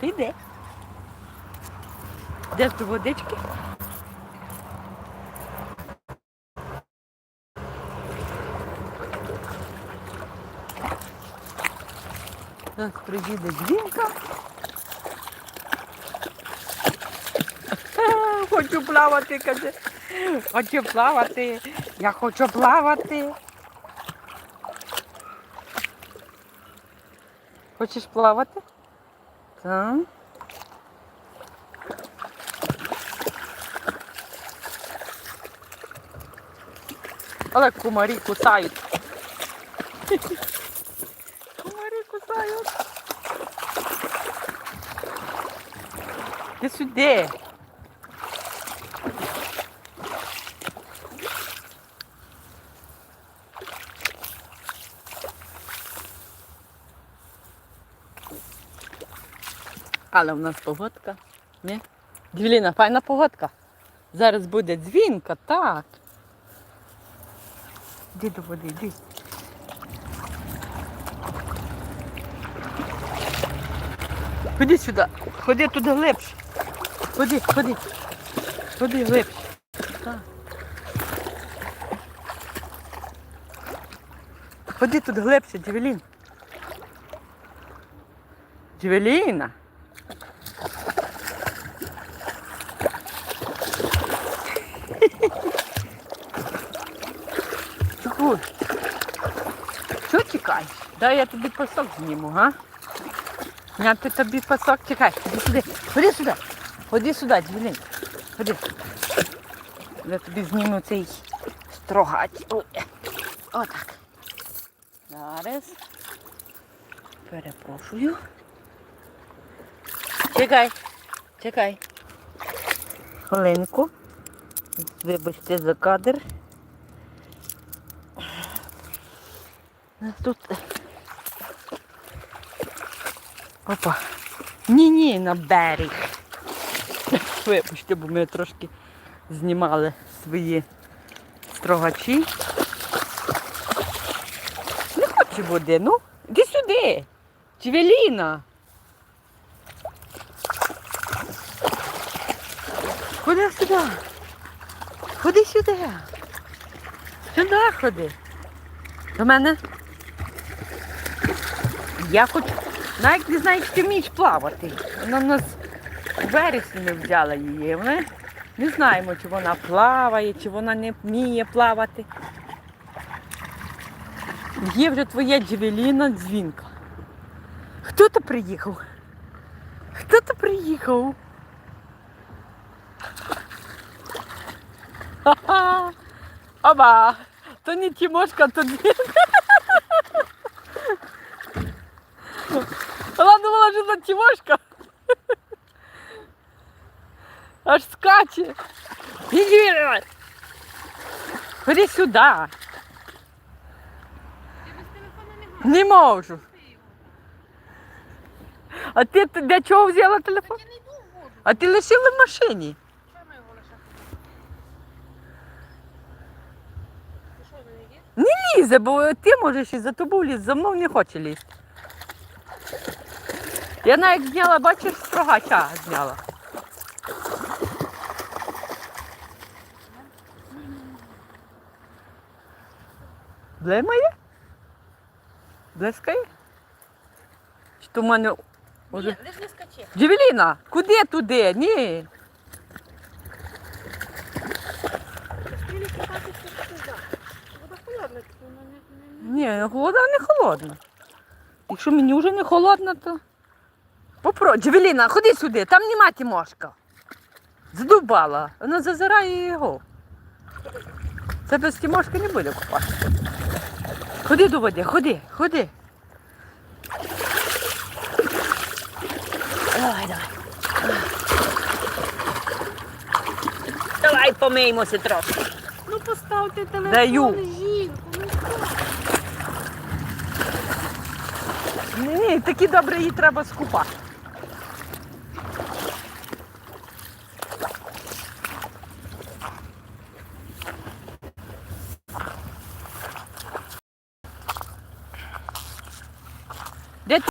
Ти йди. Йдеш до водички? Зараз приїде дзвінка. Хочу плавати, каже. Хочу плавати. Я хочу плавати. Хочеш плавати? Так. Але кумарі кусають. Кумарі кусають. Ти сюди. Але в нас погодка. Не? Дівліна, файна погодка. Зараз буде дзвінка, так. Іди до води, йди. Ходи сюди, ходи туди глибше. Ходи, ходи. Ходи глибше. Так. Ходи тут глибше, Джевелін. Джевеліна. Чого? Що чекаєш? Дай я тобі пасок зніму, га? Зняти тобі пасок, чекай, ходи сюди. Ходи сюди. Ходи сюди, Джевелін. Ходи. Я тобі зніму цей строгач. Ой. Отак. Зараз. Перепрошую. Чекай. Чекай. Хвилинку. Вибачте за кадр. Тут. Опа. Ні-ні, на берег. Вибачте, бо ми трошки знімали свої строгачі. Не хочу води, ну. Іди сюди. Чевеліна. Ходи сюди. Ходи сюди. Сюди ходи. До мене. Я хочу. Навіть не знаю, чи вмієш плавати. Вона в нас у вересні ми взяла її. Ми не знаємо, чи вона плаває, чи вона не вміє плавати. Є вже твоя джевеліна дзвінка. Хто то приїхав? Хто то приїхав? Ха-ха! Оба! То не Тимошка, то дзвінка. Що Тимошка. Аж скаче. Іди. Ходи сюди. Не можу. А ти для чого взяла телефон? Я не йду в воду. А ти лишила в машині. Що ми його лише? Ти що, не лізе, бо ти можеш і за тобою ліз, за мною не хоче лізти. Я навіть зняла, бачиш, строгача зняла. Блимає? Блискає? Чи то в мене уже... Ні, лиш не скачи. Джевеліна, куди туди? Ні. Вода Ні, вода не холодна. Якщо мені вже не холодно, то. Попро, Джевеліна, ходи сюди, там нема Тимошка. Здубала. Вона зазирає його. Це без Тимошки не буде купати. Ходи до води, ходи, ходи. Давай, давай. Давай помиємося трохи. Ну поставте телефон, Даю. жінку, ну що? Ні, такі добре її треба скупати.